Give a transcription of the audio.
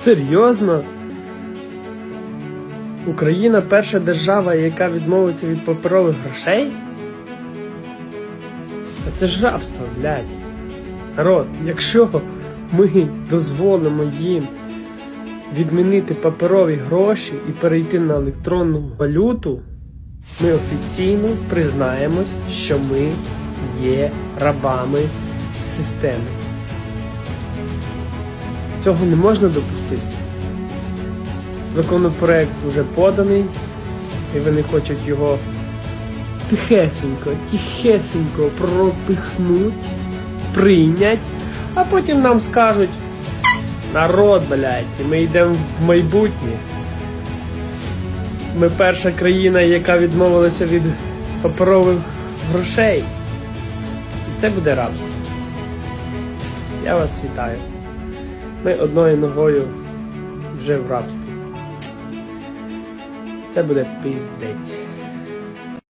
Серйозно? Україна перша держава, яка відмовиться від паперових грошей? Та це ж рабство, блядь. Народ, якщо ми дозволимо їм відмінити паперові гроші і перейти на електронну валюту, ми офіційно признаємось, що ми є рабами системи. Цього не можна допустити. Законопроект вже поданий, і вони хочуть його тихесенько, тихесенько пропихнуть, прийнять, а потім нам скажуть народ, блядь, ми йдемо в майбутнє. Ми перша країна, яка відмовилася від паперових грошей. І це буде рабство. Я вас вітаю. Ми одною ногою вже в рабстві. Це буде піздець.